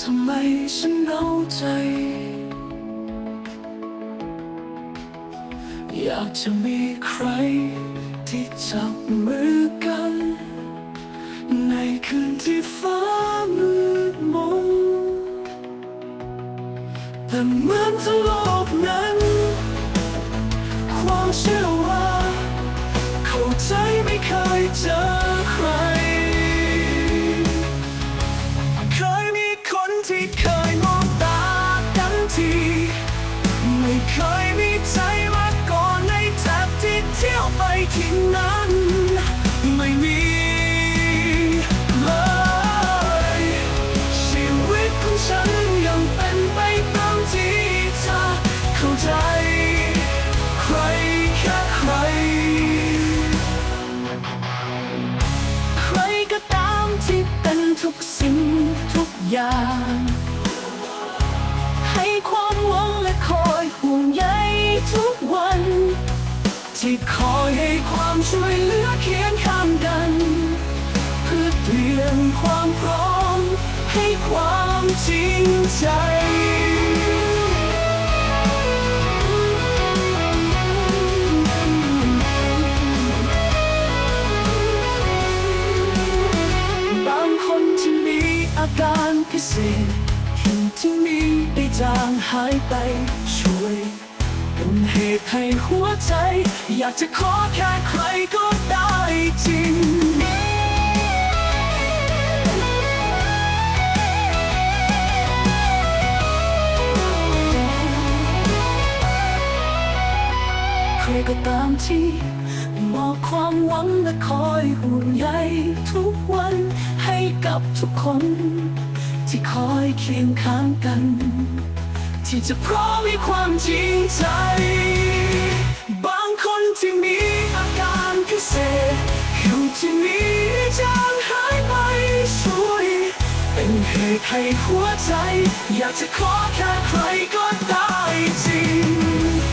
ทำไมฉันเหงาใจ อยากจะมีใคร ที่จับมือกัน ในคืนที่ฟ้ามืดมนแต่เหมือนทั้งโลกนั้น ความเชื่อว่า ทุกสิ่งทุกอย่าง ให้ความหวังและคอยห่วงใยทุกวัน ที่คอยให้ความช่วยเหลือเคียงข้างกัน เพื่อเตรียมความพร้อม ให้ความจริงใจ ที่มีได้จางหายไปช่วยเป็นเหตุให้หัวใจ อยากจะขอแค่ใครก็ได้จริงใครก็ตามที่มอบความหวังและคอยห่วงใยทุกวันให้กับทุกคน ที่คอยเคียงข้างกัน ที่จะพร้อมมีความจริงใจ บางคนที่มีอาการพิเศษอยู่ที่นี่จางหายไปช่วย เป็นเหตุให้หัวใจ อยากจะขอแค่ใครก็ได้จริง